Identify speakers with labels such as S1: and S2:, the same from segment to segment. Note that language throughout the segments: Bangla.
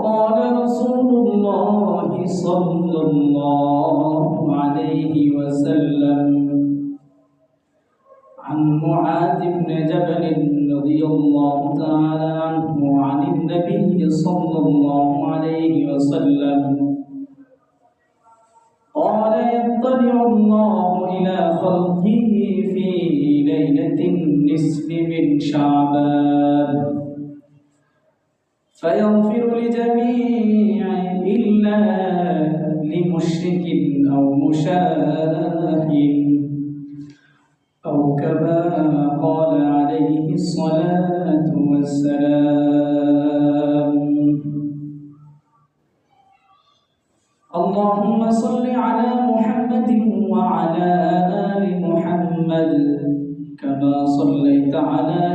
S1: وقال رسول الله صلى الله عليه وسلم عن معاذ بن جبل رضي الله تعالى عنه عن النبي صلى الله عليه وسلم قال يطلع الله إلى خلقه في ليلة النصف من شعبان. فيغفر لجميع إلا لمشرك أو مشاهد أو كما قال عليه الصلاة والسلام. اللهم صل على محمد وعلى آل محمد كما صليت على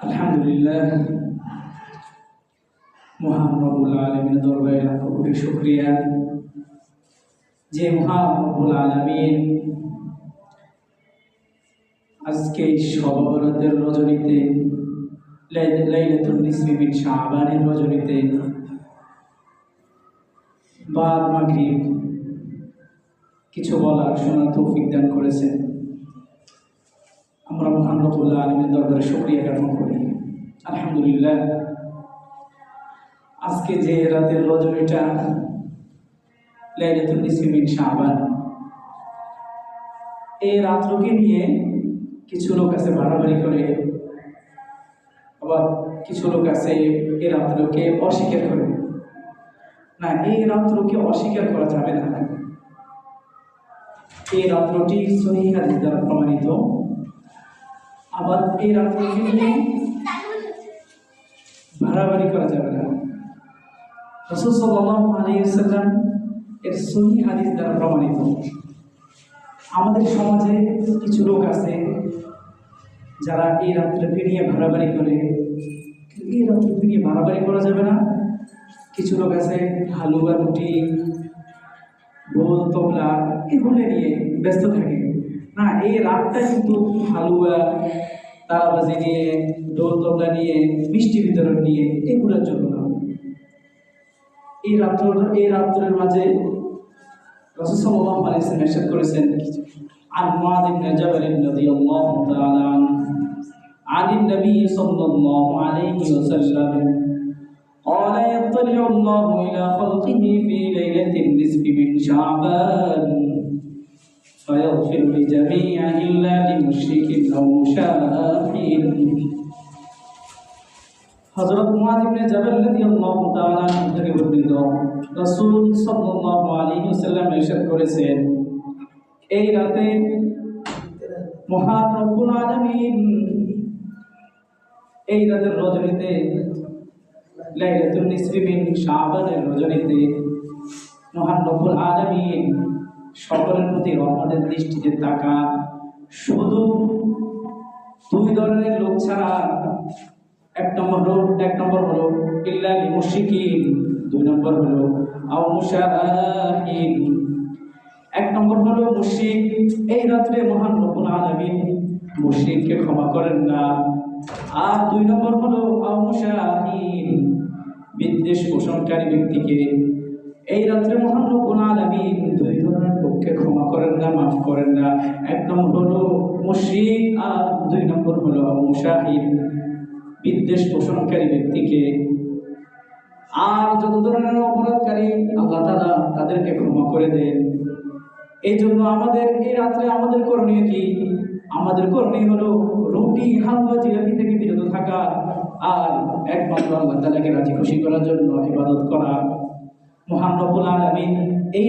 S1: আলহামদুলিল্লাহ। মহানবুল আলমীর দরবারে লাখো কোটি শুক্রিয়া। যে মহানবুল আলমীর আজকে সবরতের রজনীতে লাইলাতুল নিসমি শাহবানের রজনীতে বাদ মাগরিব কিছু বলার শোনার তৌফিক দান করেছেন। আমরা মহান রব্বুল আলমীর দরবারে শুক্রিয়া জ্ঞাপন করি। আলহামদুলিল্লাহ, আজকে যে রাতের রজনীটা লাইলাতুল নিসফি মিন শাবান। এই রাত্রকে নিয়ে কিছু লোক আছে বাড়াবাড়ি করে, আবার কিছু লোক আছে এই রাত্রকে অস্বীকার করে। না, এই রাত্রকে অস্বীকার করা যাবে না। এই রাত্রটি সহি দ্বারা প্রমাণিত। আবার এই রাত্রকে নিয়ে বাড়াবাড়ি করা যাবে না। রসুল সাল্লাল্লাহু আলাইহি ওয়াসাল্লাম এর সহি হাদিস দ্বারা প্রমাণিত। আমাদের সমাজে কিছু লোক আছে যারা এই রাত্রকে নিয়ে ভাড়াবাড়ি করে। এই রাত্রকে নিয়ে ভাড়াবাড়ি করা যাবে না। কিছু লোক আছে, হালুয়া রুটি ঢোল তবলা, এগুলো নিয়ে ব্যস্ত থাকে। না এই রাতটা কিন্তু হালুয়া তারাবাজি নিয়ে ঢোল তবলা নিয়ে মিষ্টি বিতরণ নিয়ে এগুলোর জন্য না এই রাত্র এই রাত্রের মাঝে রসুল সাল্লাল্লাহু আলাইহি ওয়াসাল্লাম ইরশাদ করেছেন عن معاذ بن جبل رضي الله تعالى عنه عن النبي صلى الله عليه وسلم قال يطلع الله إلى خلقه في ليلة النصف من شعبان فيغفر لجميع إلا لمشرك أو مشاهد হযরত মুআয ইবনে জাবাল রাদিয়াল্লাহু তাআলা আনহু থেকে বর্ণিত রাসূল সাল্লাল্লাহু আলাইহি ওয়াসাল্লাম ইরশাদ করেছেন এই রাতে মহান রব্বুল আলামিন এই রাতের রজনীতে লাইলাতুন নিসফি মিন শাবানের রজনীতে মহান রব্বুল আলামিন সকলের প্রতি রহমতের দৃষ্টিতে তাকা। শুধু দুই ধরনের লোক ছাড়া এক নম্বর হলো, এক নম্বর হলো ইল্লালি মুশরিকিন, দুই নম্বর হলো আও এক নম্বর হলো মুশরিক, এই রাত্রে মহান রব্বুল আলামিন মুশরিককে ক্ষমা করেন না। আর দুই নম্বর হলো আও বিদ্বেষ পোষণকারী ব্যক্তিকে এক নম্বর হলো মুশরিক আর দুই নম্বর হলো আও মুশাহিন বিদ্বেষ পোষণকারী ব্যক্তিকে। আর যত ধরনের অপরাধকারী আল্লাহ তালা তাদেরকে ক্ষমা করে দেন। এই জন্য আমাদের এই রাত্রে আমাদের করণীয় কি? আমাদের করণীয় হলো রুটি, হালুয়া, জিলাপি থেকে বিরত থাকা আর একমাত্র আল্লাহ তালাকে রাজি খুশি করার জন্য ইবাদত করা। মহান রব্বুল আলামিন এই